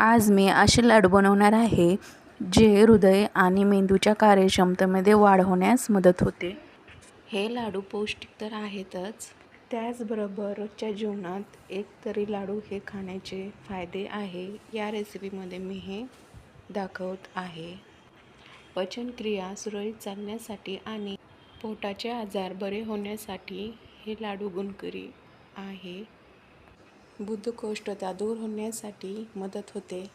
आज मी असे लाडू बनवणार आहे जे हृदय आणि मेंदूच्या कार्यक्षमतेमध्ये वाढ होण्यास मदत होते. हे लाडू पौष्टिक तर आहेतच. त्याचबरोबर रोजच्या जीवनात एक तरी लाडू हे खाण्याचे फायदे आहे या रेसिपीमध्ये मी हे दाखवत आहे. पचनक्रिया सुरळीत चालण्यासाठी आणि पोटाचे आजार बरे होण्यासाठी हे लाडू गुणकरी आहे. बुद्धकोष्ठता दूर होण्यासाठी मदत होते.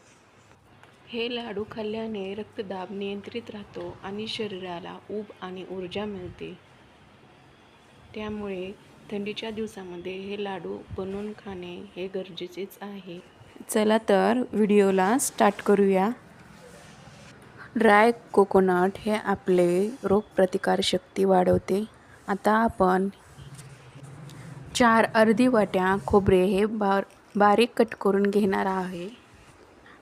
हे लाडू खाल्ल्याने रक्तदाब नियंत्रित राहतो आणि शरीराला ऊब आणि ऊर्जा मिळते. त्यामुळे थंडीच्या दिवसामध्ये हे लाडू बनवून खाणे हे गरजेचेच आहे. चला तर व्हिडिओला स्टार्ट करूया. ड्राय कोकोनट हे आपले रोगप्रतिकारशक्ती वाढवते. आता आपण चार अर्धी वाट्या खोबरे हे बार बारीक कट करून घेणार आहे.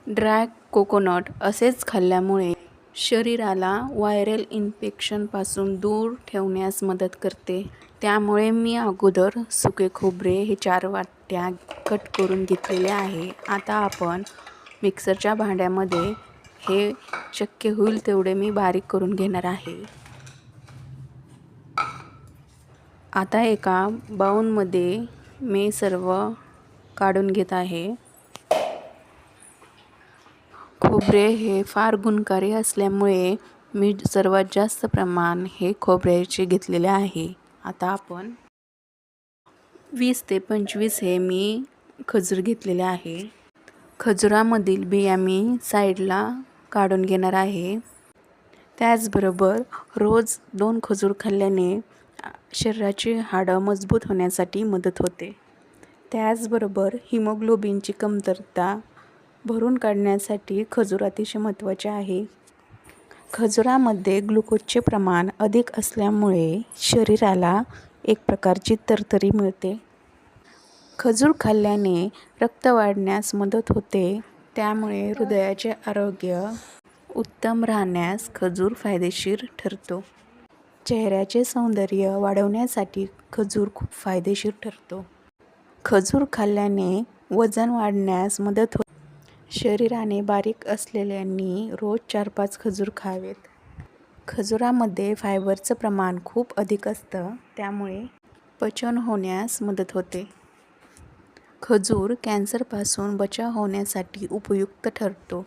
ड्राय कोकोनट असेच खाल्ल्यामुळे शरीराला व्हायरल इन्फेक्शनपासून दूर ठेवण्यास मदत करते. त्यामुळे मी अगोदर सुके खोबरे हे चार वाट्या कट करून घेतलेले आहे. आता आपण मिक्सरच्या भांड्यामध्ये हे शक्य होईल तेवढे मी बारीक करून घेणार आहे. आता एका बाऊनमध्ये मी सर्व काढून घेत आहे. खोबरे हे फार गुणकारी असल्यामुळे मी सर्वात जास्त प्रमाण हे खोबऱ्याचे घेतलेले आहे. आता आपण वीस ते पंचवीस हे मी खजूर घेतलेले आहे. खजुरामधील बिया मी साईडला काढून घेणार आहे. त्याचबरोबर रोज दोन खजूर खाल्ल्याने शरीराची हाडं मजबूत होण्यासाठी मदत होते. त्याचबरोबर हिमोग्लोबिनची कमतरता भरून काढण्यासाठी खजूर अतिशय महत्त्वाचे आहे. खजुरामध्ये ग्लुकोजचे प्रमाण अधिक असल्यामुळे शरीराला एक प्रकारची तरतरी मिळते. खजूर खाल्ल्याने रक्त वाढण्यास मदत होते. त्यामुळे हृदयाचे आरोग्य उत्तम राहण्यास खजूर फायदेशीर ठरतो. चेहऱ्याचे सौंदर्य वाढवण्यासाठी खजूर खूप फायदेशीर ठरतो. खजूर खाल्ल्याने वजन वाढण्यास मदत हो शरीराने बारीक असलेल्यांनी रोज चार पाच खजूर खावेत. खजुरामध्ये फायबरचं प्रमाण खूप अधिक असतं त्यामुळे पचन होण्यास मदत होते. खजूर कॅन्सरपासून बचाव होण्यासाठी उपयुक्त ठरतो.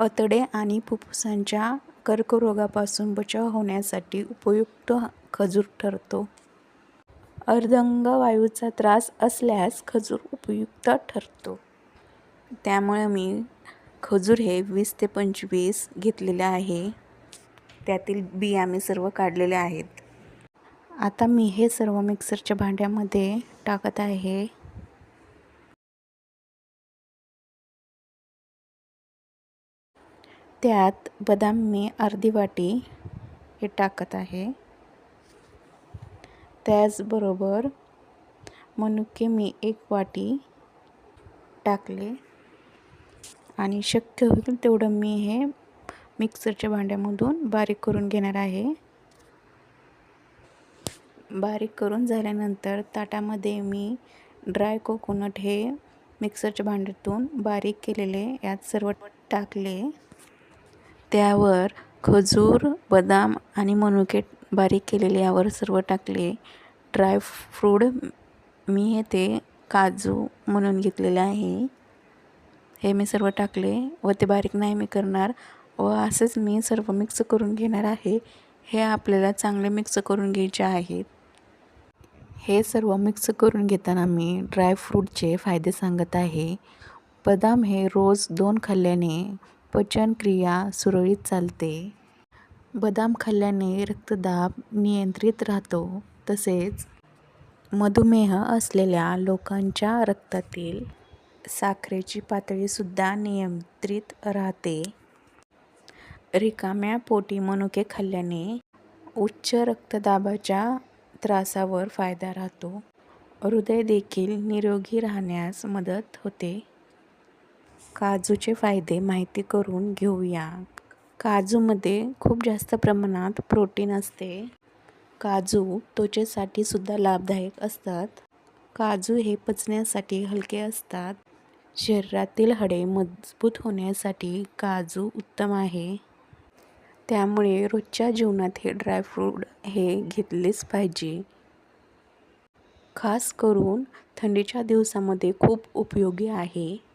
आतडे आणि फुफ्फुसांच्या कर्करोगापासून बचाव होण्यासाठी उपयुक्त खजूर ठरतो. अर्धंगवायूचा त्रास असल्यास खजूर उपयुक्त ठरतो. त्यामुळे मी खजूर हे वीस ते पंचवीस घेतलेले आहे. त्यातील बिया मी सर्व काढलेल्या आहेत. आता मी हे सर्व मिक्सरच्या भांड्यामध्ये टाकत आहे. त्यात बदाम मी अर्धी वाटी हे टाकत आहे. त्याचबरोबर मनुके मी एक वाटी टाकले. आणि शक्य होईल तेवढं मी हे मिक्सरच्या भांड्यामधून बारीक करून घेणार आहे. बारीक करून झाल्यानंतर ताटामध्ये मी ड्राय कोकोनट हे मिक्सरच्या भांड्यातून बारीक केलेले यात सर्व टाकले. त्यावर खजूर बदाम आणि मनुके बारीक केलेले यावर सर्व टाकले. ड्रायफ्रूड मी हे ते काजू म्हणून घेतलेले आहे. हे मी सर्व टाकले व ते बारीक नाही मी करणार व असेच मी सर्व मिक्स करून घेणार आहे. हे आपल्याला चांगले मिक्स करून घ्यायचे आहेत. हे सर्व मिक्स करून घेताना मी ड्रायफ्रूटचे फायदे सांगत आहे. बदाम हे रोज दोन खाल्ल्याने पचनक्रिया सुरळीत चालते. बदाम खाल्ल्याने रक्तदाब नियंत्रित राहतो. तसेच मधुमेह असलेल्या लोकांच्या रक्तातील साखरेची पातळीसुद्धा नियंत्रित राहते. रिकाम्या पोटी मनुके खाल्ल्याने उच्च रक्तदाबाच्या त्रासावर फायदा राहतो. हृदय देखील निरोगी राहण्यास मदत होते. काजूचे फायदे माहिती करून घेऊया. काजूमध्ये खूप जास्त प्रमाणात प्रोटीन असते. काजू त्वचेसाठी सुद्धा लाभदायक असतात. काजू हे पचण्यासाठी हलके असतात. शरीरातील हाडे मजबूत होण्यासाठी काजू उत्तम आहे. त्यामुळे रोजच्या जीवनात हे ड्रायफ्रूट हे घेतलेच पाहिजे. खास करून थंडीच्या दिवसामध्ये खूप उपयोगी आहे.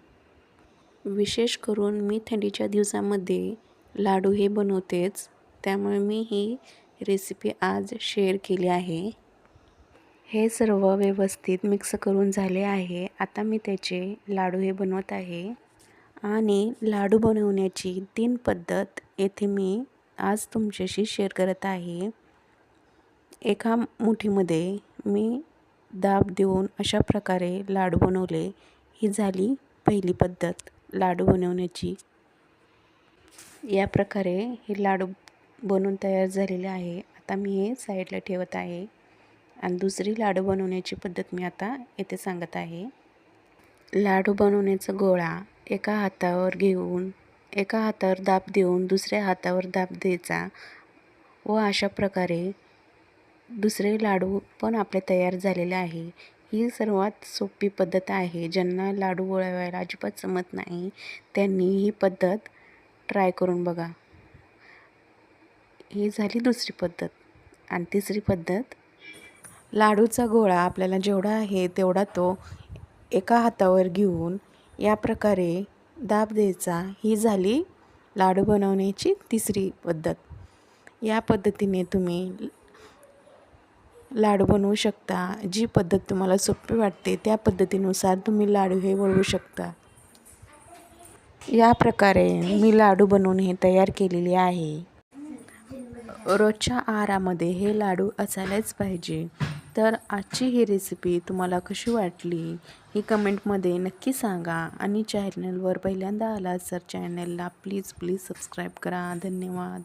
विशेष करून मी थंडीच्या दिवसामध्ये लाडू हे बनवतेच. त्यामुळे मी ही रेसिपी आज शेअर केली आहे. हे सर्व व्यवस्थित मिक्स करून झाले आहे. आता मी त्याचे लाडू हे बनवत आहे. आणि लाडू बनवण्याची तीन पद्धत येथे मी आज तुमच्याशी शेअर करत आहे. एका मुठीमध्ये मी दाब देऊन अशा प्रकारे लाडू बनवले. ही झाली पहिली पद्धत. लाडू बनवण्याची. या प्रकारे हे लाडू बनवून तयार झालेले आहे. आता मी हे साईडला ठेवत आहे. आणि दुसरी लाडू बनवण्याची पद्धत मी आता येथे सांगत आहे. लाडू बनवण्याचा गोळा एका हातावर घेऊन एका हातावर दाब देऊन दुसऱ्या हातावर दाब द्यायचा व अशा प्रकारे दुसरे लाडू पण आपले तयार झालेले आहे. ही सर्वात सोपी पद्धत आहे. ज्यांना लाडू वळवायला अजिबात जमत नाही त्यांनी ही पद्धत ट्राय करून बघा. ही झाली दुसरी पद्धत. आणि तिसरी पद्धत लाडूचा गोळा आपल्याला जेवढा आहे तेवढा तो एका हातावर घेऊन या प्रकारे दाब द्यायचा. ही झाली लाडू बनवण्याची तिसरी पद्धत. या पद्धतीने तुम्ही लाडू बनवू शकता. जी पद्धत तुम्हाला सोपी वाटते त्या पद्धतीनुसार तुम्ही लाडू हे वळवू शकता. या प्रकारे मी लाडू बनवून हे तयार केलेले आहे. रोजच्या आहारामध्ये हे लाडू असायलाच पाहिजे. तर आजची ही रेसिपी तुम्हाला कशी वाटली ही कमेंटमध्ये नक्की सांगा आणि चॅनलवर पहिल्यांदा आला तर चॅनलला प्लीज प्लीज सबस्क्राईब करा. धन्यवाद.